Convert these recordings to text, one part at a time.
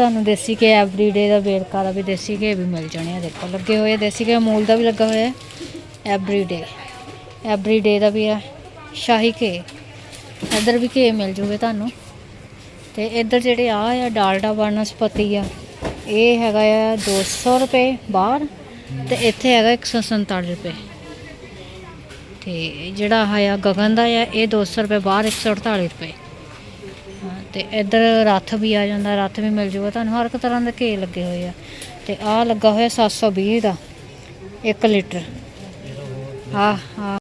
ਤੁਹਾਨੂੰ ਦੇਸੀ ਕੇ ਐਵਰੀਡੇ ਦਾ ਵੇਰਕਾ ਦਾ ਵੀ ਦੇਸੀ ਘੇ ਵੀ ਮਿਲ ਜਾਣੇ ਆ, ਦੇਖੋ, ਲੱਗੇ ਹੋਏ ਆ, ਦੇਸੀ ਘੇ ਮੂਲ ਦਾ ਵੀ ਲੱਗਾ ਹੋਇਆ ਹੈ ਐਵਰੀਡੇ ਐਵਰੀਡੇ ਦਾ ਵੀ ਆ, ਸ਼ਾਹੀ ਘੇ ਇੱਧਰ ਵੀ ਘੇ ਮਿਲ ਜੂਗੇ ਤੁਹਾਨੂੰ, ਤੇ ਇੱਧਰ ਜਿਹੜੇ ਆ ਆ ਡਾਲਡਾ ਬਨਸਪਤੀ ਆ, ਇਹ ਹੈਗਾ ਆ 200 ਰੁਪਏ ਬਾਹਰ, ਤੇ ਇੱਥੇ ਹੈਗਾ 147 ਰੁਪਏ, ਤੇ ਜਿਹੜਾ ਆਹ ਆ ਗਗਨ ਦਾ ਆ, ਇਹ 200 ਰੁਪਏ ਬਾਹਰ 148 ਰੁਪਏ। ਤੇ ਇੱਧਰ ਰੱਥ ਵੀ ਆ ਜਾਂਦਾ ਰੱਥ ਵੀ ਮਿਲ ਜੂਗਾ। ਤੁਹਾਨੂੰ ਹਰ ਇੱਕ ਤਰ੍ਹਾਂ ਦੇ ਘੇ ਲੱਗੇ ਹੋਏ ਆ। ਤੇ ਆਹ ਲੱਗਾ ਹੋਇਆ 720 ਦਾ 1 ਲੀਟਰ। ਆ ਆ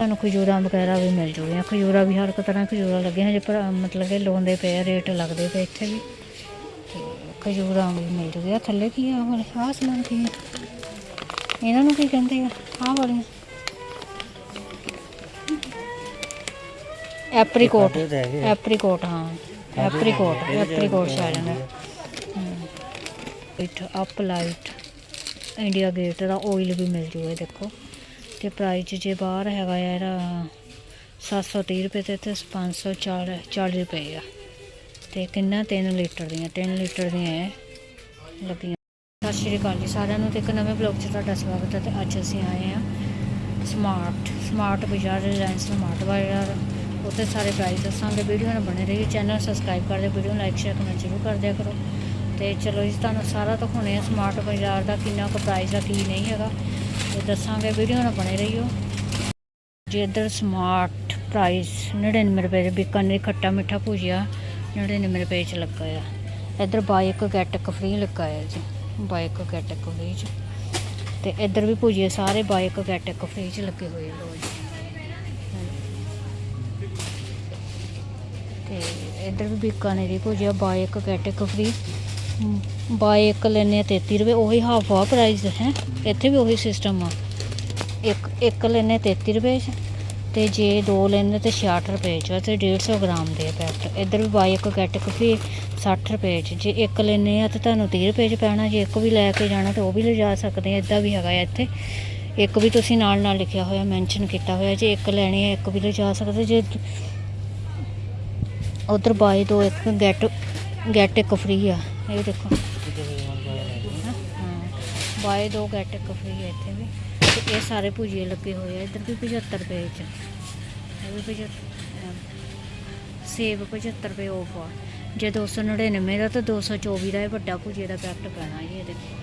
ਤੁਹਾਨੂੰ ਖਜੂਰਾਂ ਵਗੈਰਾ ਵੀ ਮਿਲ ਜੂਗੀਆਂ। ਖਜੂਰਾਂ ਵੀ ਹਰ ਇੱਕ ਤਰ੍ਹਾਂ ਖਜੂਰਾਂ ਲੱਗੀਆਂ ਜੇ ਪਰ ਮਤਲਬ ਕਿ ਲੋਂਦੇ ਪਏ ਰੇਟ ਲੱਗਦੇ ਪਏ ਇੱਥੇ ਵੀ। ਖਜੂਰਾਂ ਵੀ ਮਿਲ ਜੂਗੀਆਂ। ਥੱਲੇ ਕੀ ਆ? ਵਾਲੇ ਆਹ ਸਮਾਨ ਕੀ ਆ? ਇਹਨਾਂ ਨੂੰ ਕੀ ਕਹਿੰਦੇ ਆ? ਆਹ ਵਾਲੀਆਂ ਐਪਰੀਕੋਟ। ਐਪਰੀਕੋਟ ਹਾਂ। ਐਪਰੀਕੋਟ ਐਪਰੀਕੋਟ ਜਾਂਦਾ ਇਟ ਅਪ ਲਾਈਟ ਇੰਡੀਆ ਗੇਟ ਦਾ ਆਇਲ ਵੀ ਮਿਲ ਜੂਗਾ ਦੇਖੋ। ਤੇ ਪ੍ਰਾਈਸ ਜੇ ਬਾਹਰ ਹੈਗਾ ਇਹਦਾ 730 ਰੁਪਏ ਤੇ ਇੱਥੇ 540 40 ਰੁਪਏ ਆ। ਤੇ ਕਿੰਨਾ 3 ਲੀਟਰ ਦੀਆਂ 3 ਲੀਟਰ ਦੀਆਂ ਇਹ ਲੱਗੀਆਂ। ਸਤਿ ਸ਼੍ਰੀ ਅਕਾਲ ਜੀ ਸਾਰਿਆਂ ਨੂੰ ਤੇ ਇੱਕ ਨਵੇਂ ਬਲੌਗ 'ਚ ਤੁਹਾਡਾ ਸਵਾਗਤ ਹੈ ਤੇ ਅੱਜ ਅਸੀਂ ਆਏ ਆ Smart Smart Bazaar Reliance Smart Bazaar ਉੱਥੇ ਸਾਰੇ ਪ੍ਰਾਈਸ ਦੱਸਾਂਗੇ ਵੀਡੀਓ ਨਾਲ ਬਣੇ ਰਹੀ ਚੈਨਲ ਸਬਸਕ੍ਰਾਈਬ ਕਰ ਦਿਓ ਵੀਡੀਓ ਨੂੰ ਲਾਈਕ ਸ਼ੇਅਰ ਕਰਨਾ ਜ਼ਰੂਰ ਕਰ ਦਿਆ ਕਰੋ। ਤੇ ਚਲੋ ਜੀ, ਤੁਹਾਨੂੰ ਸਾਰਾ ਦਿਖਾਉਣੇ ਆ ਸਮਾਰਟ ਬਾਜ਼ਾਰ ਦਾ ਕਿੰਨਾ ਕੁ ਪ੍ਰਾਈਸ ਆ, ਕੀ ਨਹੀਂ ਹੈਗਾ। ਤੇ ਦੱਸਾਂਗੇ ਵੀਡੀਓ ਨਾਲ ਬਣੇ ਰਹੀਓ। ਜੇ ਇੱਧਰ ਸਮਾਰਟ ਪ੍ਰਾਈਸ 99 ਰੁਪਏ ਦੇ ਬੀਕਾਨੇਰ ਖੱਟਾ ਮਿੱਠਾ ਭੁਜਿਆ 99 ਰੁਪਏ ਚ ਲੱਗਾ ਆ। ਇੱਧਰ ਬਾਈ ਇੱਕ ਗੈਟ ਇੱਕ ਫ੍ਰੀ ਲੱਗਾ ਆ ਜੀ ਬਾਈ ਇੱਕ ਗੈਟ ਇੱਕ ਫ੍ਰੀ ਚ। ਤੇ ਇੱਧਰ ਵੀ ਭੁਜੀਏ ਸਾਰੇ ਬਾਈ ਇੱਕ ਗੈਟ ਇੱਕ ਫ੍ਰੀ ਚ ਲੱਗੇ ਹੋਏ ਲੋ ਜੀ ਤੇ ਇੱਧਰ ਵੀ ਬੀਕਾਨੇਰੀ ਭੁਜਿਆ ਬਾਏ ਇੱਕ ਗੈਟ ਇੱਕ ਫ੍ਰੀ ਬਾਈ ਇੱਕ ਲੈਨੇ ਆ 33 ਰੁਪਏ, ਉਹੀ ਹਾਫ ਆ ਪ੍ਰਾਈਸ ਹੈ? ਇੱਥੇ ਵੀ ਉਹੀ ਸਿਸਟਮ ਆ। ਇੱਕ ਇੱਕ ਲੈਨੇ 33 ਰੁਪਏ 'ਚ, ਤੇ ਜੇ ਦੋ ਲੈਨੇ ਤੇ 66 ਰੁਪਏ 'ਚ ਤੇ 150 ਗ੍ਰਾਮ ਦੇ ਪੈਕਟ। ਇੱਧਰ ਵੀ ਬਾਏ ਇੱਕ ਗੱਟ ਕਾਫੀ 60 ਰੁਪਏ 'ਚ। ਜੇ ਇੱਕ ਲੈਨੇ ਆ ਤੇ ਤੁਹਾਨੂੰ 30 ਰੁਪਏ 'ਚ ਪੈਣਾ, ਜੇ ਇੱਕ ਵੀ ਲੈ ਕੇ ਜਾਣਾ ਤੇ ਉਹ ਵੀ ਲਿਜਾ ਸਕਦੇ ਆ, ਇਦਾਂ ਵੀ ਹੈਗਾ ਆ ਇੱਥੇ। ਇੱਕ ਵੀ ਤੁਸੀਂ ਨਾਲ ਨਾਲ ਲਿਖਿਆ ਹੋਇਆ ਮੈਂਸ਼ਨ ਕੀਤਾ ਹੋਇਆ, ਜੇ ਇੱਕ ਲੈਣੀ ਹੈ ਇੱਕ ਵੀ ਲਿਜਾ ਸਕਦੇ ਜੇ ਉਧਰ ਬਾਏ ਦੋ, ਇੱਕ ਗੈਟ ਗੈਟ ਇੱਕ ਫ੍ਰੀ ਆ। ਇਹ ਦੇਖੋ। ਹਾਂ, ਬਾਏ ਦੋ, ਗੈਟ ਇੱਕ ਫ੍ਰੀ ਹੈ ਇੱਥੇ ਵੀ। ਤੇ ਇਹ ਸਾਰੇ ਭੁਜੀਏ ਲੱਗੇ ਹੋਏ ਆ। ਇੱਧਰ ਵੀ 75 ਰੁਪਏ ਚ। ਇਹ ਵੀ 75 ਸੇਬ 75 ਰੁਪਏ ਆਫ ਆ। ਜੇ 299 ਦਾ ਤਾਂ 224 ਦਾ ਇਹ ਵੱਡਾ ਭੁਜੀਏ ਦਾ ਪੈਕਟ ਪੈਣਾ ਜੀ, ਇਹ ਦੇਖੋ।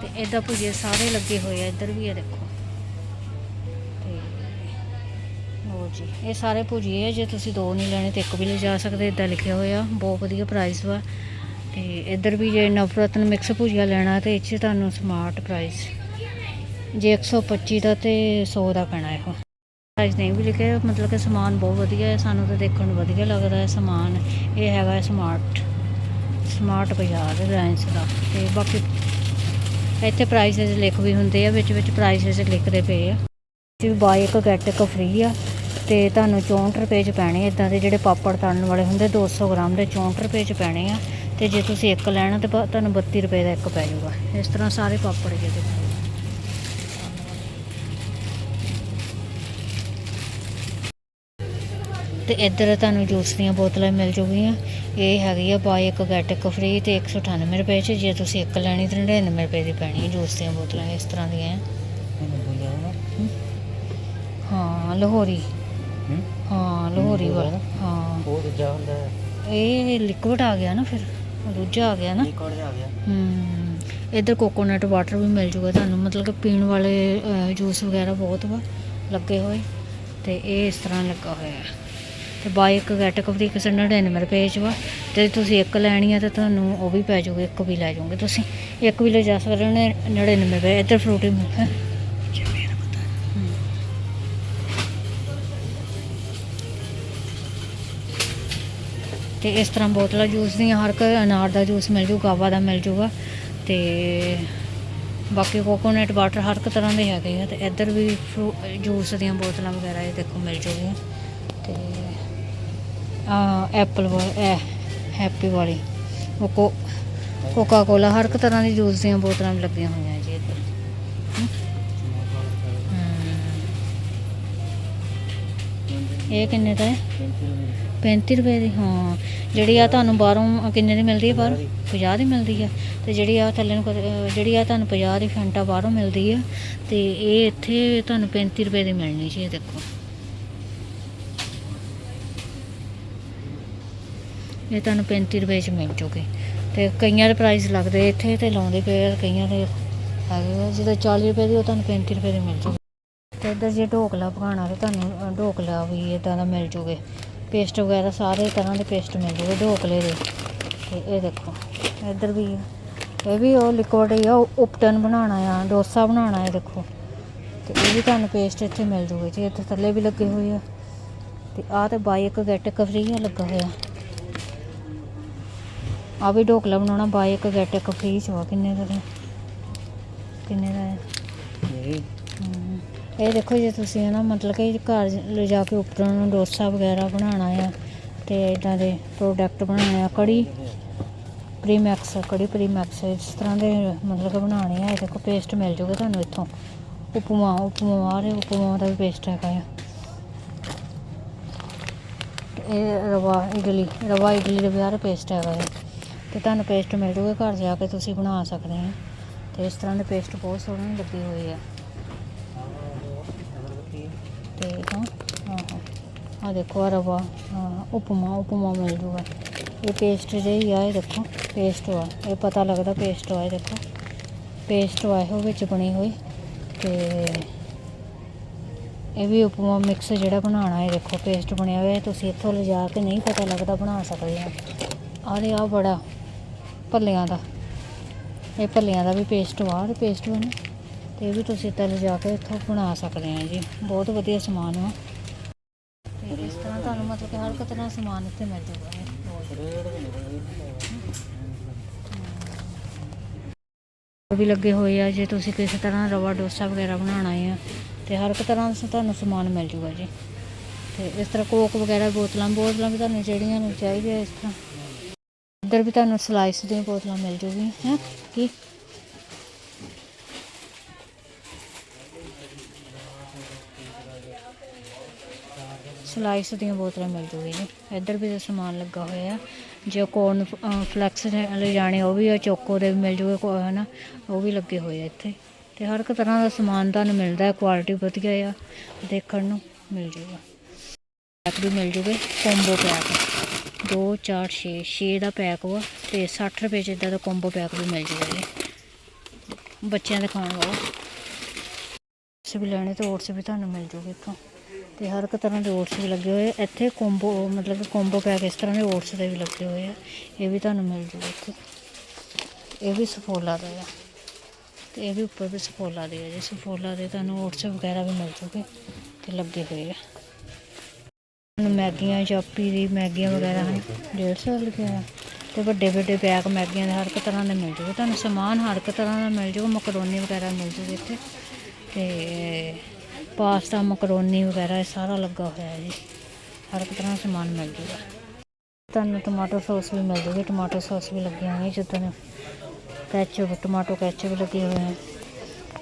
ਤੇ ਇਹਦਾ ਭੁਜੀਏ ਸਾਰੇ ਲੱਗੇ ਹੋਏ ਆ। ਇੱਧਰ ਵੀ ਇਹ ਦੇਖੋ। ਲਓ ਇਹ ਸਾਰੇ ਭੁਜੀਏ ਜੇ ਤੁਸੀਂ ਦੋ ਨਹੀਂ ਲੈਣੇ ਤੇ ਇੱਕ ਵੀ ਲੈ ਜਾ ਸਕਦੇ ਇਦਾਂ ਲਿਖਿਆ ਹੋਇਆ, ਬਹੁਤ ਵਧੀਆ ਪ੍ਰਾਈਸ ਵਾ। ਤੇ ਇੱਧਰ ਵੀ ਜੇ ਨਵਰਤਨ ਮਿਕਸ ਭੁਜੀਆ ਲੈਣਾ ਤੇ ਇਹ 'ਚ ਤੁਹਾਨੂੰ ਸਮਾਰਟ ਪ੍ਰਾਈਸ ਜੇ 125 ਦਾ ਤੇ 100 ਦਾ ਪੈਣਾ ਇਹੋ। ਪ੍ਰਾਈਸ ਨਹੀਂ ਵੀ ਲਿਖਿਆ, ਮਤਲਬ ਕਿ ਸਮਾਨ ਬਹੁਤ ਵਧੀਆ ਹੈ, ਸਾਨੂੰ ਤਾਂ ਦੇਖਣ ਨੂੰ ਵਧੀਆ ਲੱਗਦਾ ਹੈ ਸਮਾਨ। ਇਹ ਹੈਗਾ ਸਮਾਰਟ ਸਮਾਰਟ ਬਾਜ਼ਾਰ ਰਿਲਾਇੰਸ ਦਾ। ਤੇ ਬਾਕੀ ਇੱਥੇ ਪ੍ਰਾਈਸਸ ਲਿਖ ਵੀ ਹੁੰਦੇ ਆ ਵਿੱਚ ਵਿੱਚ ਪ੍ਰਾਈਸਸ ਲਿਖਦੇ ਪਏ ਆ। ਤੇ ਬਾਈ ਇੱਕ ਗੈਟ ਇੱਕ ਫ੍ਰੀ ਆ। ਤੇ ਤੁਹਾਨੂੰ 64 ਰੁਪਏ ਚ ਪੈਣੇ ਇਦਾਂ ਦੇ ਜਿਹੜੇ ਪਾਪੜ ਤਲਣ ਵਾਲੇ ਹੁੰਦੇ 200 ਗ੍ਰਾਮ ਦੇ 64 ਰੁਪਏ ਚ ਪੈਣੇ ਆ। ਤੇ ਜੇ ਤੁਸੀਂ ਇੱਕ ਲੈਣਾ ਤੇ ਤੁਹਾਨੂੰ 32 ਰੁਪਏ ਦਾ ਇੱਕ ਪੈ ਜਾਊਗਾ। ਇਸ ਤਰ੍ਹਾਂ ਸਾਰੇ ਪਾਪੜ ਜੇ ਦੇਖੋ ਤੇ ਇੱਧਰ ਤੁਹਾਨੂੰ ਜੂਸ ਦੀਆਂ ਬੋਤਲਾਂ ਮਿਲ ਜੂਗੀਆਂ ਇਹ ਹੈਗੀ ਆ ਬਾਈ ਇੱਕ ਗੈਟ ਇੱਕ ਫ੍ਰੀ ਤੇ 198 ਰੁਪਏ ਚ। ਜੇ ਤੁਸੀਂ ਇੱਕ ਲੈਣੀ ਤੇ 99 ਰੁਪਏ ਦੀ ਪੈਣੀ ਹੈ ਜੂਸ ਦੀਆਂ ਬੋਤਲਾਂ ਇਸ ਤਰ੍ਹਾਂ ਦੀਆਂ। ਹਾਂ ਲਾਹੌਰੀ। ਲਾਹੌਰੀ ਵਾਲਾ ਹਾਂ। ਉਹ ਦੂਜਾ ਹੁੰਦਾ ਹੈ। ਇਹ ਲਿਕਵਿਡ ਆ ਗਿਆ ਨਾ ਫਿਰ ਦੂਜਾ ਆ ਗਿਆ ਨਾ। ਲਿਕਵਿਡ ਆ ਗਿਆ। ਹੂੰ। ਇੱਧਰ ਕੋਕੋਨਟ ਵਾਟਰ ਵੀ ਮਿਲ ਜੂਗਾ ਤੁਹਾਨੂੰ ਮਤਲਬ ਕਿ ਪੀਣ ਵਾਲੇ ਜੂਸ ਵਗੈਰਾ ਬਹੁਤ ਵਾ ਲੱਗੇ ਹੋਏ। ਤੇ ਇਹ ਇਸ ਤਰ੍ਹਾਂ ਲੱਗਾ ਹੋਇਆ ਹੈ। ਤੇ ਬਾਈ ਇੱਕ ਗੈਟ ਕਵਰੀ ਕਿਸੇ 99 ਰੁਪਏ ਚ ਵਾ। ਤੇ ਜੇ ਤੁਸੀਂ ਇੱਕ ਲੈਣੀ ਆ ਤਾਂ ਤੁਹਾਨੂੰ ਉਹ ਵੀ ਪੈ ਜਾਊਗਾ ਇੱਕ ਵੀ ਲੈ ਜਾਓਗੇ ਤੁਸੀਂ। ਇੱਕ ਵੀ ਲੈ ਜਾ ਸਕਦੇ ਹੋ 99 ਰੁਪਏ। ਇੱਧਰ ਫਰੂਟੀ ਮਿਲ ਤੇ ਇਸ ਤਰ੍ਹਾਂ ਬੋਤਲਾਂ ਜੂਸ ਦੀਆਂ, ਹਰ ਇੱਕ ਅਨਾਰ ਦਾ ਜੂਸ ਮਿਲ ਜੂ, ਗਾਵਾ ਦਾ ਮਿਲ ਜੂਗਾ ਤੇ ਬਾਕੀ ਕੋਕੋਨਟ ਵਾਟਰ ਹਰ ਇੱਕ ਤਰ੍ਹਾਂ ਦੇ ਹੈਗੇ ਆ ਤੇ ਇੱਧਰ ਵੀ ਫਰੂ- ਜੂਸ ਦੀਆਂ ਬੋਤਲਾਂ ਵਗੈਰਾ ਇਹ ਦੇਖੋ ਮਿਲ ਜੂਗੀਆਂ ਤੇ ਆ ਐਪਲ ਵਾਲੀ ਹੈਪੀ ਵਾਲੀ, ਉਹ ਕੋ ਕੋਕਾ ਕੋਲਾ ਹਰ ਇੱਕ ਤਰ੍ਹਾਂ ਦੀ ਜੂਸ ਦੀਆਂ ਬੋਤਲਾਂ ਵੀ ਲੱਗੀਆਂ ਹੋਈਆਂ ਜੀ ਇੱਧਰ। ਇਹ ਕਿੰਨੇ ਦਾ ਹੈ? 35 ਰੁਪਏ ਦੀ, ਹਾਂ। ਜਿਹੜੀ ਆ ਤੁਹਾਨੂੰ ਬਾਹਰੋਂ ਕਿੰਨੇ ਦੀ ਮਿਲਦੀ ਹੈ ਬਾਹਰੋਂ? 50 ਦੀ ਮਿਲਦੀ ਆ। ਤੇ ਜਿਹੜੀ ਆ ਥੱਲੇ ਨੂੰ ਕਦੇ- ਜਿਹੜੀ ਆ ਤੁਹਾਨੂੰ 50 ਦੀ ਫੈਂਟਾ ਬਾਹਰੋਂ ਮਿਲਦੀ ਆ, ਤੇ ਇਹ ਇੱਥੇ ਤੁਹਾਨੂੰ 35 ਰੁਪਏ ਦੀ ਮਿਲਣੀ ਜੀ, ਇਹ ਦੇਖੋ। ਇਹ ਤੁਹਾਨੂੰ 35 ਰੁਪਏ ਚ ਮਿਲ ਜੂਗੀ। ਤੇ ਕਈਆਂ ਦੇ ਪ੍ਰਾਈਸ ਲੱਗਦੇ ਇੱਥੇ ਤੇ ਲਾਉਂਦੇ ਪਏ ਆ, ਕਈਆਂ ਦੇ ਹੈਗੇ ਆ। ਜਿਹਦਾ 40 ਰੁਪਏ ਦੀ ਉਹ ਤੁਹਾਨੂੰ 35 ਰੁਪਏ ਦੀ ਮਿਲ ਜੂਗੀ। ਤੇ ਇੱਧਰ ਜੇ ਢੋਕਲਾ ਪਕਾਉਣਾ ਤੇ ਤੁਹਾਨੂੰ ਢੋਕਲਾ ਵੀ ਇਦਾਂ ਦਾ ਮਿਲ ਜੂਗੇ। ਪੇਸਟ ਵਗੈਰਾ ਸਾਰੇ ਤਰ੍ਹਾਂ ਦੇ ਪੇਸਟ ਮਿਲਦੇ ਜੂਗੇ ਢੋਕਲੇ ਦੇ। ਤੇ ਇਹ ਦੇਖੋ ਇੱਧਰ ਵੀ ਇਹ ਵੀ ਉਹ ਲਿਕਵਿਡ ਹੀ ਆ ਉਪਟਨ ਬਣਾਉਣਾ ਆ ਡੋਸਾ ਬਣਾਉਣਾ ਹੈ ਦੇਖੋ। ਤੇ ਇਹ ਵੀ ਤੁਹਾਨੂੰ ਪੇਸਟ ਇੱਥੇ ਮਿਲ ਜੂਗੇ ਜੀ ਇੱਥੇ ਥੱਲੇ ਵੀ ਲੱਗੇ ਹੋਏ ਆ। ਤੇ ਆਹ ਤੇ ਬਾਈ ਇੱਕ ਗੈਟ ਇੱਕ ਫ੍ਰੀ ਆ ਲੱਗਾ ਹੋਇਆ। ਆ ਵੀ ਢੋਕਲਾ ਬਣਾਉਣਾ ਬਾਈ ਇੱਕ ਗੈਟ ਇੱਕ ਫ੍ਰੀ ਚ ਵਾ ਕਿੰਨੇ ਦਾ ਕਿੰਨੇ ਦਾ ਹੈ ਹਮ, ਇਹ ਦੇਖੋ ਜੇ, ਤੁਸੀਂ ਨਾ ਮਤਲਬ ਕਿ ਘਰ ਲਿਜਾ ਕੇ ਉੱਪਰ ਨੂੰ ਡੋਸਾ ਵਗੈਰਾ ਬਣਾਉਣਾ ਆ ਤੇ ਇਦਾਂ ਦੇ ਪ੍ਰੋਡਕਟ ਬਣਾਉਣੇ ਆ, ਕੜੀ ਪ੍ਰੀਮੈਕਸ ਕੜੀ ਪ੍ਰੀਮੈਕਸ ਇਸ ਤਰ੍ਹਾਂ ਦੇ ਮਤਲਬ ਕਿ ਬਣਾਉਣੇ ਆ। ਇਹ ਦੇਖੋ ਪੇਸਟ ਮਿਲ ਜੂਗਾ ਤੁਹਾਨੂੰ ਇੱਥੋਂ। ਉਪਮਾ ਉਪਮਾ ਆ ਉਪਮਾ ਦਾ ਵੀ ਪੇਸਟ ਹੈਗਾ ਆ। ਇਹ ਰਵਾ ਇਡਲੀ ਰਵਾ ਇਡਲੀ ਦੇ ਬਾਹਰ ਪੇਸਟ ਹੈਗਾ ਆ। ਤੇ ਤੁਹਾਨੂੰ ਪੇਸਟ ਮਿਲ ਜੂਗਾ ਘਰ ਜਾ ਕੇ, ਤੁਸੀਂ ਬਣਾ ਸਕਦੇ ਆ। ਤੇ ਇਸ ਤਰ੍ਹਾਂ ਦੇ ਪੇਸਟ ਬਹੁਤ ਸੋਹਣੇ ਲੱਗੇ ਹੋਏ ਆ। ਤੇ ਹਾਂ ਹਾਂ ਆ ਦੇਖੋ ਆ ਰਵਾ ਉਪਮਾ ਉਪਮਾ ਮਿਲ ਜੂਗਾ। ਇਹ ਪੇਸਟ ਜਿਹੀ ਆ, ਇਹ ਦੇਖੋ ਪੇਸਟ ਆ। ਇਹ ਪਤਾ ਲੱਗਦਾ ਪੇਸਟ ਆ, ਇਹ ਦੇਖੋ। ਪੇਸਟ ਆ, ਇਹੋ ਵਿੱਚ ਬਣੀ ਹੋਈ। ਤੇ ਇਹ ਵੀ ਉਪਮਾ ਮਿਕਸ ਜਿਹੜਾ ਬਣਾਉਣਾ ਹੈ ਦੇਖੋ ਪੇਸਟ ਬਣਿਆ ਹੋਇਆ। ਤੁਸੀਂ ਇੱਥੋਂ ਲਿਜਾ ਕੇ ਨਹੀਂ ਪਤਾ ਲੱਗਦਾ, ਬਣਾ ਸਕਦੇ ਆ। ਆਹ ਦੇ ਆ ਬੜਾ ਭੱਲਿਆਂ ਦਾ। ਇਹ ਭੱਲਿਆਂ ਦਾ ਵੀ ਪੇਸਟ ਵਾ ਤੇ ਪੇਸਟ ਬਣ। ਇਹ ਵੀ ਤੁਸੀਂ ਇੱਦਾਂ ਲਿਜਾ ਕੇ ਇੱਥੋਂ ਬਣਾ ਸਕਦੇ ਆ ਜੀ। ਬਹੁਤ ਵਧੀਆ ਸਮਾਨ ਵਾ ਤੇ ਇਸ ਤਰ੍ਹਾਂ ਤੁਹਾਨੂੰ ਮਤਲਬ ਕਿ ਹਰ ਇੱਕ ਤਰ੍ਹਾਂ ਸਮਾਨ ਇੱਥੇ ਮਿਲ ਜੂਗਾ ਵੀ ਲੱਗੇ ਹੋਏ ਆ ਜੇ ਤੁਸੀਂ ਕਿਸੇ ਤਰ੍ਹਾਂ ਰਵਾ ਡੋਸਾ ਵਗੈਰਾ ਬਣਾਉਣਾ ਆ, ਤੇ ਹਰ ਇੱਕ ਤਰ੍ਹਾਂ ਦਾ ਤੁਹਾਨੂੰ ਸਮਾਨ ਮਿਲ ਜੂਗਾ ਜੀ। ਤੇ ਇਸ ਤਰ੍ਹਾਂ ਕੋਕ ਵਗੈਰਾ ਬੋਤਲਾਂ ਬੋਤਲਾਂ ਵੀ ਤੁਹਾਨੂੰ ਜਿਹੜੀਆਂ ਨੂੰ ਚਾਹੀਦੀਆਂ ਇਸ ਤਰ੍ਹਾਂ। ਇੱਧਰ ਵੀ ਤੁਹਾਨੂੰ ਸਲਾਈਸ ਦੀਆਂ ਬੋਤਲਾਂ ਮਿਲ ਜੂਗੀ ਹੈ? ਕੀ? ਸਲਾਈਸ ਦੀਆਂ ਬੋਤਲਾਂ ਮਿਲ ਜੂਗੀ ਜੀ। ਇੱਧਰ ਵੀ ਸਮਾਨ ਲੱਗਾ ਹੋਇਆ। ਜੇ ਕੋਰਨ ਫਲੈਕਸ ਲੈ ਜਾਣੇ, ਉਹ ਵੀ ਆ, ਚੋਕੋ ਦੇ ਮਿਲ ਜੂਗੇ ਕੋ, ਹਨਾ। ਉਹ ਵੀ ਲੱਗੇ ਹੋਏ ਆ ਇੱਥੇ। ਤੇ ਹਰ ਇੱਕ ਤਰ੍ਹਾਂ ਦਾ ਸਮਾਨ ਤੁਹਾਨੂੰ ਮਿਲਦਾ ਹੈ ਕੁਆਲਿਟੀ ਵਧੀਆ ਆ। ਦੇਖਣ ਨੂੰ ਮਿਲ ਜੂਗਾ। ਪੈਕ ਵੀ ਮਿਲ ਜੂਗੇ ਕੰਬੋ ਪੈਕ 2 4 6 6 ਦਾ ਪੈਕ ਵਾ ਤੇ 60 ਰੁਪਏ ਚ ਇਦਾਂ ਦਾ ਕੰਬੋ ਪੈਕ ਵੀ ਮਿਲ ਜੂਗਾ ਜੀ। ਬੱਚਿਆਂ ਦੇ ਖਾਣ ਵਾਲਾ। ਓਟਸ ਵੀ ਲੈਣੇ ਤੇ ਓਟਸ ਵੀ ਤੁਹਾਨੂੰ ਮਿਲ ਜੂਗੇ ਇੱਥੋਂ। ਤੇ ਹਰ ਇੱਕ ਤਰ੍ਹਾਂ ਦੇ ਓਟਸ ਵੀ ਲੱਗੇ ਹੋਏ ਆ। ਇੱਥੇ ਕੰਬੋ ਮਤਲਬ ਕਿ ਕੰਬੋ ਪੈਕ ਇਸ ਤਰ੍ਹਾਂ ਦੇ ਓਟਸ ਦੇ ਵੀ ਲੱਗੇ ਹੋਏ ਆ। ਇਹ ਵੀ ਤੁਹਾਨੂੰ ਮਿਲ ਜੂਗਾ ਇੱਥੇ। ਇਹ ਵੀ ਸਫੋਲਾ ਦਾ ਆ। ਤੇ ਇਹ ਵੀ ਉੱਪਰ ਵੀ ਸਫੋਲਾ ਦੇ ਆ ਜੀ। ਸਫੋਲਾ ਦੇ ਤੁਹਾਨੂੰ ਓਟਸ ਵਗੈਰਾ ਵੀ ਮਿਲ ਜੂਗੇ ਤੇ ਲੱਗੇ ਹੋਏ ਆ। ਤੁਹਾਨੂੰ ਮੈਗੀਆਂ, ਚਾਪੀ ਦੀ ਮੈਗੀਆਂ ਵਗੈਰਾ ਹਨ। 150 ਲਿਖਿਆ ਤੇ ਵੱਡੇ ਵੱਡੇ ਪੈਕ ਮੈਗੀਆਂ ਦੇ ਹਰ ਇੱਕ ਤਰ੍ਹਾਂ ਦੇ ਮਿਲ ਜੂਗੇ। ਤੁਹਾਨੂੰ ਸਮਾਨ ਹਰ ਇੱਕ ਤਰ੍ਹਾਂ ਦਾ ਮਿਲ ਜੂਗਾ। ਮਕਰੋਨੀ ਵਗੈਰਾ ਮਿਲ ਜੂਗੇ ਇੱਥੇ। ਤੇ ਪਾਸਤਾ, ਮਕਰੋਨੀ ਵਗੈਰਾ, ਇਹ ਸਾਰਾ ਲੱਗਾ ਹੋਇਆ ਹੈ ਜੀ। ਹਰ ਇੱਕ ਤਰ੍ਹਾਂ ਦਾ ਸਮਾਨ ਮਿਲ ਜੂਗਾ। ਤੁਹਾਨੂੰ ਟਮਾਟੋ ਸੌਸ ਵੀ ਮਿਲ ਜੂਗੀ। ਟਮਾਟੋ ਸੌਸ ਵੀ ਲੱਗੀ ਹੋਈ ਹੈ ਜਿੱਦਾਂ ਕੈਚਅਪ ਟਮਾਟੋ ਕੈਚਅਪ ਵੀ ਲੱਗੇ ਹੋਏ ਹੈ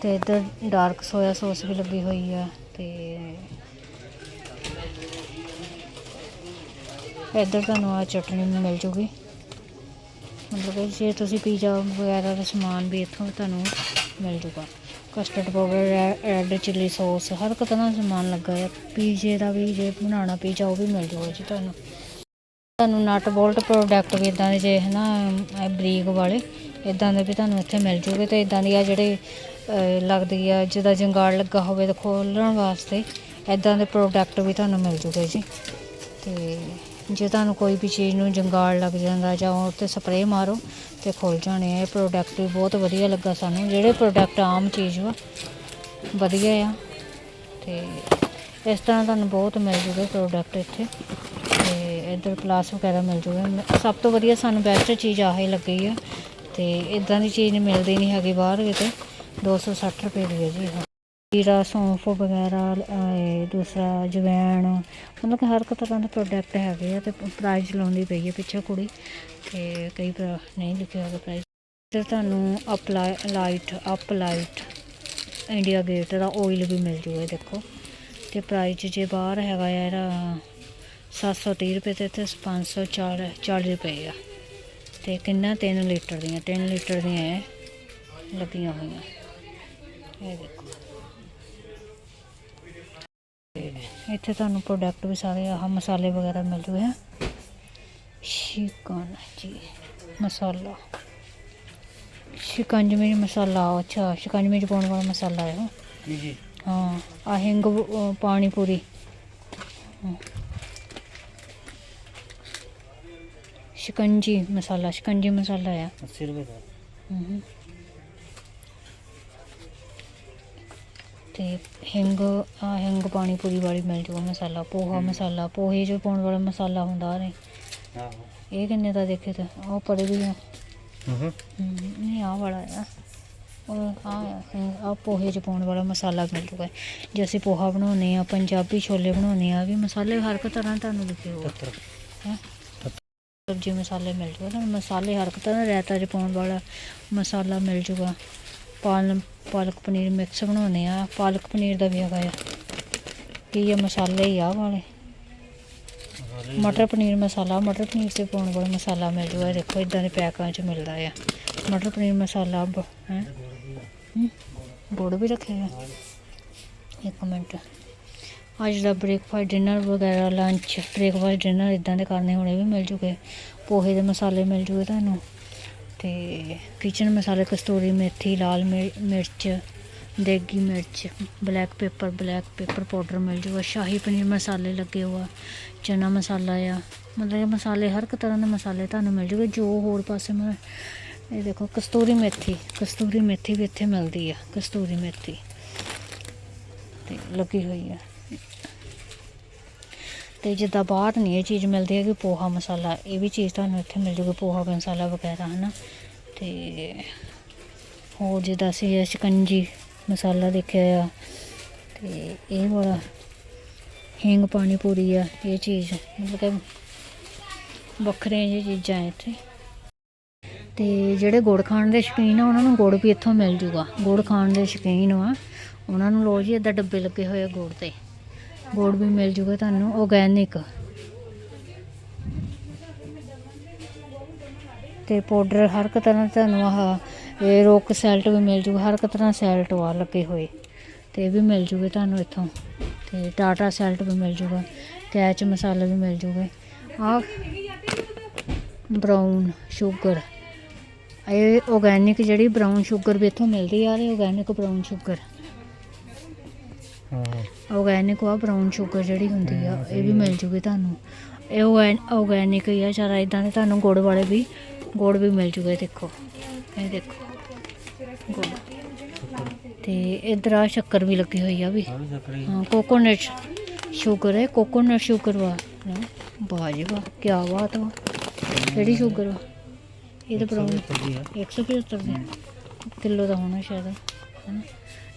ਤੇ ਇੱਧਰ ਡਾਰਕ ਸੋਇਆ ਸੌਸ ਵੀ ਲੱਗੀ ਹੋਈ ਆ ਤੇ ਇੱਧਰ ਤੁਹਾਨੂੰ ਆ ਚਟਨੀ ਵੀ ਮਿਲ ਜੂਗੀ। ਮਤਲਬ ਜੇ ਤੁਸੀਂ ਪੀਜ਼ਾ ਵਗੈਰਾ ਦਾ ਸਮਾਨ ਵੀ ਇੱਥੋਂ ਤੁਹਾਨੂੰ ਮਿਲ ਜੂਗਾ। Custard powder red chilli sauce, ਹਰ ਇੱਕ ਤਰ੍ਹਾਂ ਦਾ ਸਮਾਨ ਲੱਗਾ ਹੈ ਪੀਜ਼ੇ ਦਾ ਵੀ, ਜੇ ਬਣਾਉਣਾ ਪੀਜ਼ਾ, ਉਹ ਵੀ ਮਿਲ ਜੂਗਾ ਜੀ ਤੁਹਾਨੂੰ। ਤੁਹਾਨੂੰ ਨਟ ਬੋਲਟ ਪ੍ਰੋਡਕਟ ਵੀ ਇਦਾਂ ਦੇ ਜੇ ਹੈ ਨਾ ਬਰੀਕ ਵਾਲੇ ਇਦਾਂ ਦੇ ਵੀ ਤੁਹਾਨੂੰ ਇੱਥੇ ਮਿਲ ਜੂਗੇ ਤੇ ਇਦਾਂ ਦੀ ਆ ਜਿਹੜੇ ਲੱਗਦੀ ਆ, ਜਿਹਦਾ ਜੰਗਾਲ ਲੱਗਾ ਹੋਵੇ ਤਾਂ ਖੋਲਣ ਵਾਸਤੇ ਇਦਾਂ ਦੇ ਪ੍ਰੋਡਕਟ ਵੀ ਤੁਹਾਨੂੰ ਮਿਲ ਜੂਗੇ ਜੀ। ਤੇ ਜੇ ਤੁਹਾਨੂੰ ਕੋਈ ਵੀ ਚੀਜ਼ ਨੂੰ ਜੰਗਾਲ ਲੱਗ ਜਾਂਦਾ ਜਾਂ ਉਹ ਤੇ ਸਪਰੇਅ ਮਾਰੋ ਤੇ ਖੁੱਲ ਜਾਣੇ ਆ। ਇਹ ਪ੍ਰੋਡਕਟ ਵੀ ਬਹੁਤ ਵਧੀਆ ਲੱਗਾ ਸਾਨੂੰ। ਜਿਹੜੇ ਪ੍ਰੋਡਕਟ ਆਮ ਚੀਜ਼ ਵਾ, ਵਧੀਆ ਆ। ਤੇ ਇਸ ਤਰ੍ਹਾਂ ਤੁਹਾਨੂੰ ਬਹੁਤ ਮਿਲ ਜੂਗੇ ਪ੍ਰੋਡਕਟ ਇੱਥੇ। ਤੇ ਇੱਧਰ ਪਲਾਸ ਵਗੈਰਾ ਮਿਲ ਜੂਗੇ। ਸਭ ਤੋਂ ਵਧੀਆ ਸਾਨੂੰ ਬੈਸਟ ਚੀਜ਼ ਆਹੀ ਲੱਗੀ ਆ। ਤੇ ਇਦਾਂ ਦੀ ਚੀਜ਼ ਮਿਲਦੀ ਨਹੀਂ ਹੈਗੀ ਬਾਹਰ ਕਿਤੇ। 260 ਰੁਪਏ ਦੀ ਹੈ ਜੀ ਜੀਰਾ, ਸੌਂਫ ਵਗੈਰਾ ਦੂਸਰਾ ਜਵੈਣ, ਮਤਲਬ ਕਿ ਹਰ ਇੱਕ ਤਰ੍ਹਾਂ ਦੇ ਪ੍ਰੋਡਕਟ ਹੈਗੇ ਆ ਤੇ ਪ੍ਰਾਈਸ ਲਾਉਂਦੀ ਪਈ ਹੈ ਪਿੱਛੇ ਕੁੜੀ ਤੇ ਕਈ ਭਰਾ ਨਹੀਂ ਲਿਖਿਆ ਹੋਇਆ ਪ੍ਰਾਈਸ ਤੇ ਤੁਹਾਨੂੰ up light up light India Gate ਦਾ ਆਇਲ ਵੀ ਮਿਲ ਜੂਗਾ ਦੇਖੋ। ਤੇ ਪ੍ਰਾਈਸ ਜੇ ਬਾਹਰ ਹੈਗਾ ਆ ਇਹਦਾ 730 ਰੁਪਏ ਤੇ ਇੱਥੇ 540 40 ਰੁਪਏ ਆ। ਤੇ ਕਿੰਨਾ? 3 ਲੀਟਰ ਦੀਆਂ 3 ਲੀਟਰ ਦੀਆਂ ਇਹ ਲੱਗੀਆਂ ਹੋਈਆਂ। ਇਹ ਦੇਖੋ। ਤੇ ਇੱਥੇ ਤੁਹਾਨੂੰ ਪ੍ਰੋਡਕਟ ਵੀ ਸਾਰੇ ਆਹ ਮਸਾਲੇ ਵਗੈਰਾ ਮਿਲ ਜੂਗੇ ਹੈ ਸ਼ਿਕਨ ਜੀ ਮਸਾਲਾ ਸ਼ਿਕੰਜਵੀ ਮਸਾਲਾ ਅੱਛਾ ਸ਼ਿਕੰਜਵੀ ਚ ਪਾਉਣ ਵਾਲਾ ਮਸਾਲਾ ਹੈ। ਜੀ ਜੀ ਹਾਂ ਆ ਹਿੰਗ ਪਾਣੀ ਪੂਰੀ ਹਾਂ। ਸ਼ਿਕੰਜੀ ਮਸਾਲਾ ਸ਼ਿਕੰਜੀ ਮਸਾਲਾ ਆ 80 ਰੁਪਏ ਦਾ ਹਮ। ਤੇ ਹਿੰਗ ਹਿੰਗ ਪਾਣੀ ਪੂਰੀ ਵਾਲੀ ਮਿਲ ਜੂਗਾ ਮਸਾਲਾ ਪੋਹਾ ਮਸਾਲਾ ਪੋਹੇ ਚ ਪਾਉਣ ਵਾਲਾ ਮਸਾਲਾ ਹੁੰਦਾ ਨੇ ਆਹੋ। ਇਹ ਕਿੰਨੇ ਦਾ ਦੇਖੇ ਤੇ? ਉਹ ਪੜੇ ਵੀ ਆ। ਹੂੰ। ਨਹੀਂ ਆ ਵਾਲਾ ਆ। ਉਹ ਆ ਆ ਪੋਹੇ ਚ ਪਾਉਣ ਵਾਲਾ ਮਸਾਲਾ ਮਿਲ ਜੂਗਾ। ਜੇ ਅਸੀਂ ਪੋਹਾ ਬਣਾਉਨੇ ਆ ਪੰਜਾਬੀ ਛੋਲੇ ਬਣਾਉਨੇ ਆ ਵੀ ਮਸਾਲੇ ਹਰ ਇੱਕ ਤਰ੍ਹਾਂ ਤੁਹਾਨੂੰ ਲਿਖੇ 70 ਹੈ? ਸਬਜ਼ੀ ਮਸਾਲੇ ਮਿਲ ਜੂਗਾ ਤੁਹਾਨੂੰ ਮਸਾਲੇ ਹਰ ਇੱਕ ਤਰ੍ਹਾਂ ਰਾਇਤਾ ਚ ਪਾਉਣ ਵਾਲਾ ਮਸਾਲਾ ਮਿਲ ਜੂਗਾ। ਪਾਲਕ ਪਾਲਕ ਪਨੀਰ ਮਿਕਸ ਬਣਾਉਨੇ ਆ। ਪਾਲਕ ਪਨੀਰ ਦਾ ਵੀ ਹੈਗਾ ਆ। ਕੀ ਆ ਮਸਾਲੇ ਹੀ ਆ ਵਾਲੇ। ਮਟਰ ਪਨੀਰ ਮਸਾਲਾ ਮਟਰ ਪਨੀਰ ਤੇ ਪਾਉਣ ਵਾਲਾ ਮਸਾਲਾ ਮਿਲ ਜੂਗਾ। ਇਹ ਦੇਖੋ ਇਦਾਂ ਦੇ ਪੈਕਾਂ 'ਚ ਮਿਲਦਾ ਆ। ਮਟਰ ਪਨੀਰ ਮਸਾਲਾ ਹੈ? ਗੁੜ ਵੀ ਰੱਖਿਆ ਆ ਇੱਕ ਮਿੰਟ। ਅੱਜ ਦਾ ਬ੍ਰੇਕਫਾਸਟ ਡਿਨਰ ਵਗੈਰਾ ਲੰਚ ਬ੍ਰੇਕਫਾਸਟ ਡਿਨਰ ਇਦਾਂ ਦੇ ਕਰਨੇ ਹੋਣੇ ਵੀ ਮਿਲ ਜੂਗੇ। ਪੋਹੇ ਦੇ ਮਸਾਲੇ ਮਿਲ ਜੂਗੇ ਤੁਹਾਨੂੰ। ਤੇ ਕਿਚਨ ਮਸਾਲੇ ਕਸਤੂਰੀ ਮੇਥੀ, ਲਾਲ ਮਿਰ- ਮਿਰਚ, ਦੇਗੀ ਮਿਰਚ black pepper black pepper powder ਮਿਲ ਜੂਗਾ। ਸ਼ਾਹੀ ਪਨੀਰ ਮਸਾਲੇ ਲੱਗੇ ਹੋਆ ਚਨਾ ਮਸਾਲਾ ਆ। ਮਤਲਬ ਇਹ ਮਸਾਲੇ, ਹਰ ਇੱਕ ਤਰ੍ਹਾਂ ਦੇ ਮਸਾਲੇ ਤੁਹਾਨੂੰ ਮਿਲ ਜੂਗੇ, ਜੋ ਹੋਰ ਪਾਸੇ ਮੈਂ, ਇਹ ਦੇਖੋ, ਕਸਤੂਰੀ ਮੇਥੀ ਕਸਤੂਰੀ ਮੇਥੀ ਵੀ ਇੱਥੇ ਮਿਲਦੀ ਆ, ਕਸਤੂਰੀ ਮੇਥੀ। ਤੇ ਲੱਗੀ ਹੋਈ ਆ। ਤੇ ਜਿੱਦਾਂ ਬਾਹਰ ਨਹੀਂ ਇਹ ਚੀਜ਼ ਮਿਲਦੀ ਹੈ ਕਿ ਪੋਹਾ ਮਸਾਲਾ, ਇਹ ਵੀ ਚੀਜ਼ ਤੁਹਾਨੂੰ ਇੱਥੇ ਮਿਲ ਜੂਗੀ, ਪੋਹਾ ਮਸਾਲਾ ਵਗੈਰਾ, ਹਨਾ? ਤੇ ਹੋਰ ਜਿੱਦਾਂ ਅਸੀਂ ਸ਼ਿਕੰਜੀ ਮਸਾਲਾ ਦੇਖਿਆ ਆ, ਤੇ ਇਹ ਵਾਲਾ ਹਿੰਗ ਪਾਣੀ ਪੂਰੀ ਆ, ਇਹ ਚੀਜ਼, ਮਤਲਬ ਕਿ ਵੱਖਰੀਆਂ ਜਿਹੀਆਂ ਚੀਜ਼ਾਂ ਇੱਥੇ। ਤੇ ਜਿਹੜੇ ਗੁੜ ਖਾਣ ਦੇ ਸ਼ੌਕੀਨ ਆ, ਉਹਨਾਂ ਨੂੰ ਗੁੜ ਵੀ ਇੱਥੋਂ ਮਿਲ ਜੂਗਾ। ਗੁੜ ਖਾਣ ਦੇ ਸ਼ੌਕੀਨ ਆ, ਉਹਨਾਂ ਨੂੰ ਲੋ ਜੀ ਇਦਾਂ ਡੱਬੇ ਲੱਗੇ ਹੋਏ ਆ ਗੁੜ ਤੇ। ਗੁੜ ਵੀ ਮਿਲ ਜੂਗਾ ਤੁਹਾਨੂੰ ਆਰਗੈਨਿਕ ਤੇ ਪਾਊਡਰ ਹਰ ਇੱਕ ਤਰ੍ਹਾਂ ਤੁਹਾਨੂੰ ਆਹ, ਇਹ ਰੋਕ ਸੈਲਟ ਵੀ ਮਿਲ ਜੂਗਾ, ਹਰ ਇੱਕ ਤਰ੍ਹਾਂ ਸੈਲਟ ਆ ਲੱਗੇ ਹੋਏ। ਤੇ ਇਹ ਵੀ ਮਿਲ ਜੂਗੇ ਤੁਹਾਨੂੰ ਇੱਥੋਂ। ਤੇ ਟਾਟਾ ਸੈਲਟ ਵੀ ਮਿਲ ਜੂਗਾ ਕੈਚ ਮਸਾਲਾ ਵੀ ਮਿਲ ਜੂਗੇ। ਆ ਬਰਾਊਨ ਸ਼ੂਗਰ ਇਹ ਆਰਗੈਨਿਕ ਜਿਹੜੀ ਬਰਾਊਨ ਸ਼ੂਗਰ ਵੀ ਇੱਥੋਂ ਮਿਲਦੀ ਆ ਰਹੀ ਆਰਗੈਨਿਕ ਬਰਾਊਨ ਸ਼ੂਗਰ ਆਰਗੈਨਿਕ ਆ ਬਰਾਊਨ ਸ਼ੂਗਰ ਜਿਹੜੀ ਹੁੰਦੀ ਆ ਇਹ ਵੀ ਮਿਲ ਜੂਗੀ ਤੁਹਾਨੂੰ। ਇਹ ਆਰਗੈਨਿਕ ਹੀ ਆ ਸਾਰਾ ਇਦਾਂ ਦੇ ਤੁਹਾਨੂੰ ਗੁੜ ਵਾਲੇ ਵੀ ਗੁੜ ਵੀ ਮਿਲ ਜੂਗੇ ਦੇਖੋ। ਇਹ ਦੇਖੋ। ਗੁੜ। ਤੇ ਇਧਰ ਆ ਸ਼ੱਕਰ ਵੀ ਲੱਗੀ ਹੋਈ ਆ ਵੀ। ਹਾਂ ਕੋਕੋਨਟ ਸ਼ੂਗਰ ਹੈ ਕੋਕੋਨਟ ਸ਼ੂਗਰ ਵਾ। ਵਾਹ ਜੀ ਵਾਹ ਕੀ ਬਾਤ ਵਾ ਕਿਹੜੀ ਸ਼ੂਗਰ ਵਾ ਇਹ ਤਾਂ ਬਰਾਊਨ ਸਬਜ਼ੀ ਆ। 175 ਦੇ ਕਿਲੋ ਦਾ ਹੋਣਾ ਸ਼ਾਇਦ ਹਨਾ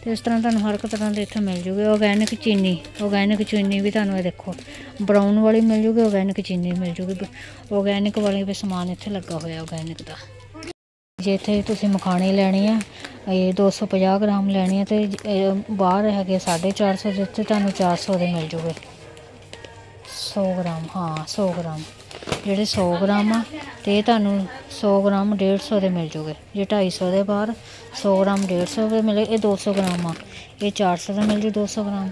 ਤੇ ਇਸ ਤਰ੍ਹਾਂ ਤੁਹਾਨੂੰ ਹਰ ਇੱਕ ਤਰ੍ਹਾਂ ਦੇ ਇੱਥੇ ਮਿਲ ਜੂਗੇ। ਆਰਗੈਨਿਕ ਚੀਨੀ ਆਰਗੈਨਿਕ ਚੀਨੀ ਵੀ ਤੁਹਾਨੂੰ ਇਹ ਦੇਖੋ ਬਰਾਊਨ ਵਾਲੀ ਮਿਲ ਜੂਗੀ ਆਰਗੈਨਿਕ ਚੀਨੀ ਮਿਲ ਜੂਗੀ। ਆਰਗੈਨਿਕ ਵਾਲੇ ਵੀ ਸਮਾਨ ਇੱਥੇ ਲੱਗਾ ਹੋਇਆ ਆਰਗੈਨਿਕ ਦਾ। ਜੇ ਇੱਥੇ ਤੁਸੀਂ ਮਖਾਣੇ ਲੈਣੀ ਆ, ਇਹ 250 ਗ੍ਰਾਮ ਲੈਣੀ ਆ ਤੇ ਬਾਹਰ ਹੈਗੇ 450 ਦੇ ਇੱਥੇ ਤੁਹਾਨੂੰ 400 ਦੇ ਮਿਲ ਜੂਗੇ। 100 ਗ੍ਰਾਮ, ਹਾਂ 100 ਗ੍ਰਾਮ। ਜਿਹੜੇ 100 ਗ੍ਰਾਮ ਆ ਤੇ ਇਹ ਤੁਹਾਨੂੰ 100 ਗ੍ਰਾਮ 150 ਦੇ ਮਿਲ ਜੂਗੇ। ਜੇ 250 ਦੇ ਬਾਹਰ 100 ਗ੍ਰਾਮ 150 ਦੇ ਮਿਲੇ ਇਹ 200 ਗ੍ਰਾਮ ਆ। ਇਹ 400 ਦਾ ਮਿਲ ਜੂ 200 ਗ੍ਰਾਮ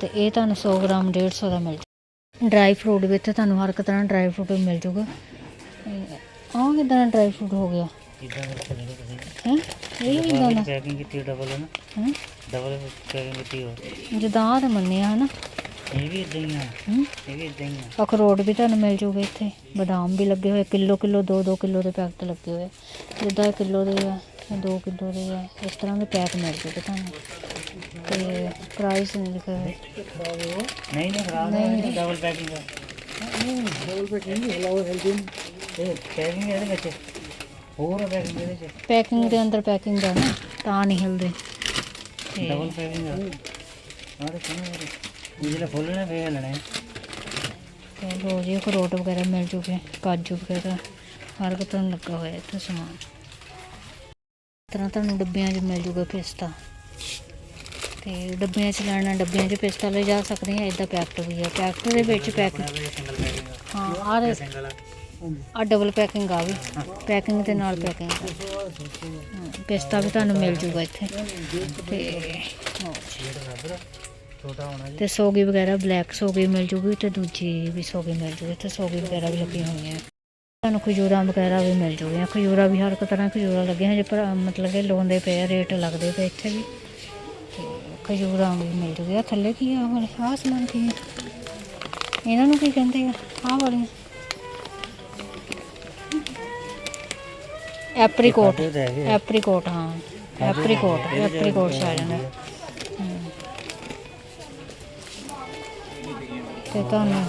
ਤੇ ਇਹ ਤੁਹਾਨੂੰ 100 ਗ੍ਰਾਮ 150 ਦਾ ਮਿਲ ਜੂ। ਡਰਾਈ ਫਰੂਟ ਵੀ ਇੱਥੇ ਤੁਹਾਨੂੰ ਹਰ ਇੱਕ ਤਰ੍ਹਾਂ ਡਰਾਈ ਫਰੂਟ ਮਿਲ ਜੂਗਾ। ਆਹ ਕਿਦਾਂ ਡਰਾਈ ਫਰੂਟ ਹੋ ਗਿਆ? ਇਦਾਂ ਕਰਕੇ ਲੈ ਲਓ ਤੁਸੀਂ? ਹੈ? ਇਹ ਵੀ ਇਦਾਂ ਦਾ? ਪੈਕਿੰਗ ਕੀਤੀ ਡਬਲ ਹੈ ਨਾ? ਹੈਂ? ਡਬਲ ਪੈਕਿੰਗ ਕੀਤੀ ਹੋ। ਜਿੱਦਾਂ ਆਹ ਤੇ ਮੰਨਿਆ ਹਨਾ ਇਹ ਵੀ ਇਦਾਂ ਹੀ ਆ। ਹੂੰ। ਇਹ ਵੀ ਇਦਾਂ ਹੀ ਆ। ਅਖਰੋਟ ਵੀ ਤੁਹਾਨੂੰ ਮਿਲ ਜੂਗੇ ਇੱਥੇ। ਬਦਾਮ ਵੀ ਲੱਗੇ ਹੋਏ ਕਿਲੋ ਕਿਲੋ 2-2 ਕਿਲੋ ਦੇ ਪੈਕਟ ਲੱਗੇ ਹੋਏ। ਜਿੱਦਾਂ ਕਿਲੋ ਦੇ ਆ 2 ਕਿਲੋ ਦੇ ਆ ਇਸ ਤਰ੍ਹਾਂ ਦੇ ਪੈਕ ਮਿਲ ਜੂਗੇ ਤੁਹਾਨੂੰ। ਤੇ ਪ੍ਰਾਈਸ ਨਹੀਂ ਲਿਖਿਆ ਹੋਇਆ। ਨਹੀਂ ਨਹੀਂ ਖਰਾਬ ਨਹੀਂ ਡਬਲ ਪੈਕਿੰਗ ਆ। ਡਬਲ ਪੈਕਿੰਗ ਹਲਾਓ ਹੈਲਦੀ ਇਹ ਪੈਕਿੰਗ ਇਹਦੇ ਵਿੱਚ ਹੋਰ ਪੈਕਿੰਗ ਇਹਦੇ ਵਿੱਚ ਪੈਕਿੰਗ ਦੇ ਅੰਦਰ ਪੈਕਿੰਗ ਦਾ ਨਾ ਤਾਂ ਨਹੀਂ ਹਿਲਦੇ। ਡਬਲ ਪੈਕਿੰਗ ਆ। ਯਾਰ ਇਹ ਜਿਹੜਾ ਫੁੱਲ ਨੇ, ਫੇਰ ਲੈਣੇ ਤੇ ਲੋ ਜੀ ਅਖਰੋਟ ਵਗੈਰਾ ਮਿਲ ਜੂਗੇ, ਕਾਜੂ ਵਗੈਰਾ, ਹਰ ਇੱਕ ਤਰ੍ਹਾਂ ਲੱਗਾ ਹੋਇਆ ਇੱਥੇ ਸਮਾਨ। ਇਸ ਤਰ੍ਹਾਂ ਤੁਹਾਨੂੰ ਡੱਬਿਆਂ 'ਚ ਮਿਲ ਜੂਗਾ ਪਿਸਤਾ। ਤੇ ਡੱਬਿਆਂ 'ਚ ਲੈਣਾ, ਡੱਬਿਆਂ 'ਚ ਪਿਸਤਾ ਲੈ ਜਾ ਸਕਦੇ ਆ ਇਦਾਂ ਪੈਕਟ ਵੀ ਆ। ਪੈਕਟ ਦੇ ਵਿੱਚ ਪੈਕ ਪੈਕਿੰਗ ਹਾਂ, ਆਹ ਦੇ- ਆ ਡਬਲ ਪੈਕਿੰਗ ਆ ਵੀ। ਪੈਕਿੰਗ ਦੇ ਨਾਲ ਪੈਕਿੰਗ ਪਿਸਤਾ ਵੀ ਤੁਹਾਨੂੰ ਮਿਲ ਜੂਗਾ ਇੱਥੇ। ਤੇ ਜੀ। ਛੋਟਾ ਹੋਣਾ ਜੀ। ਤੇ ਸੋਗੀ ਵਗੈਰਾ ਬਲੈਕ ਸੋਗੀ ਮਿਲ ਜੂਗੀ ਤੇ ਦੂਜੀ ਵੀ ਸੋਗੀ ਮਿਲ ਜੂਗੀ ਤੇ ਸੋਗੀ ਵਗੈਰਾ ਵੀ ਲੱਗੀਆਂ ਹੋਈਆਂ ਤੁਹਾਨੂੰ ਖਜੂਰਾਂ ਵਗੈਰਾ ਵੀ ਮਿਲ ਜੂਗੀਆਂ। ਖਜੂਰਾਂ ਵੀ ਹਰ ਇੱਕ ਤਰ੍ਹਾਂ ਖਜੂਰਾਂ ਲੱਗੀਆਂ ਹਜੇ ਪਰ ਮਤਲਬ ਕਿ ਲੋਂਦੇ ਪਏ ਰੇਟ ਲੱਗਦੇ ਪਏ ਇੱਥੇ ਵੀ। ਤੇ ਖਜੂਰਾਂ ਵੀ ਮਿਲ ਜੂਗੀਆਂ। ਥੱਲੇ ਕੀ ਆ ਵਾਲੇ ਆਹ ਸਮਾਨ ਕੀ ਆ? ਇਹਨਾਂ ਨੂੰ ਕੀ ਕਹਿੰਦੇ ਆ? ਆਹ ਵਾਲੀਆਂ ਐਪਰੀਕੋਟ। ਐਪਰੀਕੋਟ ਹਾਂ। ਐਪਰੀਕੋਟ ਐਪਰੀਕੋਟ ਆ। ਜਾਂਦਾ ਤੇ ਤੁਹਾਨੂੰ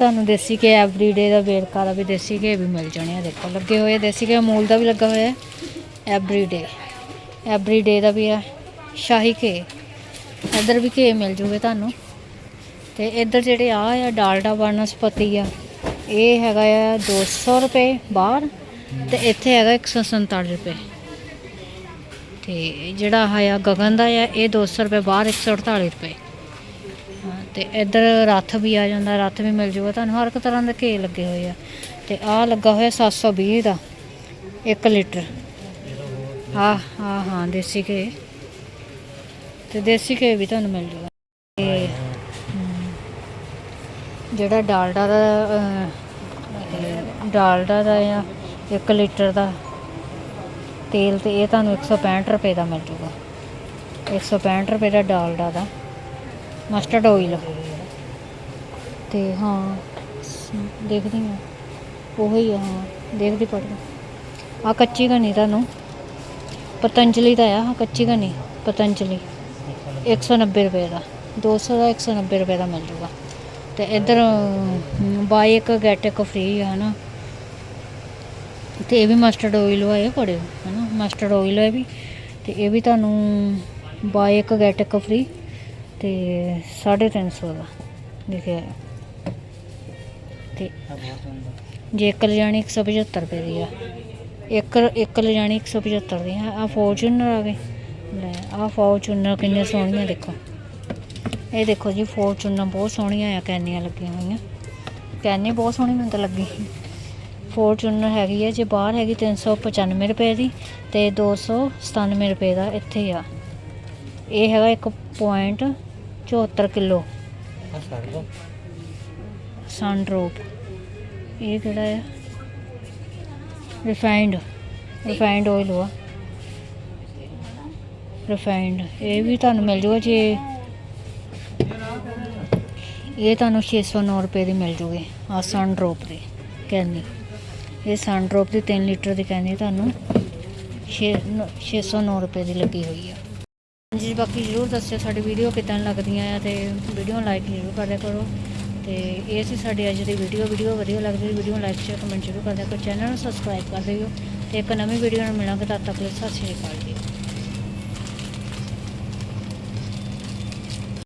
ਤੁਹਾਨੂੰ ਦੇਸੀ ਕੇ ਐਵਰੀਡੇ ਦਾ ਵੇਰਕਾ ਦਾ ਵੀ ਦੇਸੀ ਘੇ ਵੀ ਮਿਲ ਜਾਣੇ ਆ। ਦੇਖੋ, ਲੱਗੇ ਹੋਏ ਦੇਸੀ ਘੇ ਅਮੂਲ ਦਾ ਵੀ ਲੱਗਾ ਹੋਇਆ ਹੈ। ਐਵਰੀਡੇ ਐਵਰੀਡੇ ਦਾ ਵੀ ਆ ਸ਼ਾਹੀ ਘੇ ਇੱਧਰ ਵੀ ਘੇ ਮਿਲ ਜੂਗੇ ਤੁਹਾਨੂੰ। ਤੇ ਇੱਧਰ ਜਿਹੜੇ ਆ ਆ ਡਾਲਡਾ ਬਨਸਪਤੀ ਆ, ਇਹ ਹੈਗਾ ਆ 200 ਰੁਪਏ ਬਾਹਰ ਤੇ ਇੱਥੇ ਹੈਗਾ 147 ਰੁਪਏ। ਤੇ ਜਿਹੜਾ ਆਹ ਆ ਗਗਨ ਦਾ ਆ, ਇਹ 200 ਰੁਪਏ ਬਾਹਰ 148 ਰੁਪਏ। ਤੇ ਇੱਧਰ ਰੱਥ ਵੀ ਆ ਜਾਂਦਾ, ਰੱਥ ਵੀ ਮਿਲ ਜੂਗਾ। ਤੁਹਾਨੂੰ ਹਰ ਇੱਕ ਤਰ੍ਹਾਂ ਦੇ ਘੇ ਲੱਗੇ ਹੋਏ ਆ। ਤੇ ਆਹ ਲੱਗਾ ਹੋਇਆ 720 ਦਾ 1 ਲੀਟਰ। ਆ ਹਾਂ ਹਾਂ, ਦੇਸੀ ਘੇ। ਤੇ ਦੇਸੀ ਘੇ ਵੀ ਤੁਹਾਨੂੰ ਮਿਲ ਜੂਗਾ। ਤੇ ਜਿਹੜਾ ਡਾਲਡਾ ਦਾ ਡਾਲਡਾ ਦਾ ਆ 1 ਲੀਟਰ ਦਾ, ਤੇਲ ਤੇ ਇਹ ਤੁਹਾਨੂੰ 165 ਰੁਪਏ ਦਾ ਮਿਲ ਜੂਗਾ। 165 ਰੁਪਏ ਦਾ ਡਾਲਡਾ ਦਾ। ਮਸਟਰਡ ਆਇਲ ਤੇ ਹਾਂ, ਦੇਖਦੀ ਹਾਂ। ਉਹੀ ਆ, ਹਾਂ, ਦੇਖਦੀ ਪੜਦੀ ਆ ਕੱਚੀ ਘਣੀ ਤੁਹਾਨੂੰ। ਪਤੰਜਲੀ ਦਾ ਆ, ਆਹ ਕੱਚੀ ਘਣੀ ਪਤੰਜਲੀ। 190 ਰੁਪਏ ਦਾ। 200 ਦਾ 190 ਰੁਪਏ ਦਾ ਮਿਲ ਜੂਗਾ। ਤੇ ਇੱਧਰ ਬਾਈ ਇੱਕ ਗੈਟ ਇੱਕ ਫ੍ਰੀ ਆ, ਹਨਾ। ਤੇ ਇਹ ਵੀ ਮਸਟਰਡ ਆਇਲ ਹੋਏ ਪੜਿਓ ਹਨਾ। ਮਸਟਰਡ ਆਇਲ ਹੈ ਵੀ। ਤੇ ਇਹ ਵੀ ਤੁਹਾਨੂੰ ਬਾਈ ਇੱਕ ਗੈਟ ਇੱਕ ਫ੍ਰੀ ਤੇ 350 ਦਾ ਲਿਖਿਆ ਹੈ। ਤੇ ਆ ਜੇ ਇੱਕ ਲਿਜਾਣੀ 175 ਰੁਪਏ ਦੀ ਆ। ਇੱਕ ਇੱਕ ਲਿਜਾਣੀ 175 ਦੀ ਆ। ਆ ਫੋਰਚੂਨਰ ਆ ਗਏ। ਲੈ ਆ ਫੋਰਚੂਨਰ ਕਿੰਨੇ ਸੋਹਣੀਆਂ ਦੇਖੋ। ਇਹ ਦੇਖੋ ਜੀ ਫੋਰਚੂਨਰ ਬਹੁਤ ਸੋਹਣੀਆਂ ਆ ਕੈਨੀਆਂ ਲੱਗੀਆਂ ਹੋਈਆਂ। ਕੈਨੀ ਬਹੁਤ ਸੋਹਣੀ ਮੈਨੂੰ ਤਾਂ ਲੱਗੀ। ਫੋਰਚੂਨਰ ਹੈਗੀ ਹੈ ਜੇ ਬਾਹਰ ਹੈਗੀ 395 ਰੁਪਏ ਦੀ ਤੇ 297 ਰੁਪਏ ਦਾ ਇੱਥੇ ਆ। ਇਹ ਹੈਗਾ 1.74 ਕਿਲੋ। ਆ ਸਰਦਾ ਸਨ ਡ੍ਰੌਪ ਇਹ ਕਿਹੜਾ ਹੈ ਰਿਫਾਈਨਡ ਰਿਫਾਈਨਡ ਆਇਲ ਹੋਆ ਰਿਫਾਈਨਡ ਇਹ ਵੀ ਤੁਹਾਨੂੰ ਮਿਲ ਜੂਗਾ ਜੇ ਇਹ ਤੁਹਾਨੂੰ 609 ਰੁਪਏ ਦੀ ਮਿਲ ਜੂਗੀ ਆ ਸਨ ਡ੍ਰੌਪ ਦੀ ਕੈਨੀ। ਇਹ ਸਨ ਡ੍ਰੌਪ ਦੀ 3 ਲੀਟਰ ਦੀ ਕੈਨੀ ਤੁਹਾਨੂੰ 6 609 ਰੁਪਏ ਦੀ ਲੱਗੀ ਹੋਈ ਆ। ਜੀ ਬਾਕੀ ਜਰੂਰ ਦੱਸਿਓ ਸਾਡੀ ਵੀਡੀਓ ਕਿਦਾਂ ਲੱਗਦੀਆਂ ਆ ਤੇ ਵੀਡੀਓ ਲਾਈਕ ਜ਼ਰੂਰ ਕਰਿਆ ਕਰੋ। ਤੇ ਇਹ ਸੀ ਸਾਡੀ ਅੱਜ ਦੀ ਵੀਡੀਓ ਵੀਡੀਓ ਵਧੀਆ ਲੱਗਦੀ ਵੀਡੀਓ ਲਾਈਕ ਸ਼ੇਅਰ ਕਮੈਂਟ ਜ਼ਰੂਰ ਕਰਦਿਆ ਕਰੋ। ਚੈਨਲ ਨੂੰ ਸਬਸਕ੍ਰਾਈਬ ਕਰ ਦਿਓ ਤੇ ਇੱਕ ਨਵੀਂ ਵੀਡੀਓ ਨਾਲ ਮਿਲਾਂਗੇ, ਤਦ ਤੱਕ ਲਈ ਸਤਿ ਸ਼੍ਰੀ ਅਕਾਲ ਜੀ।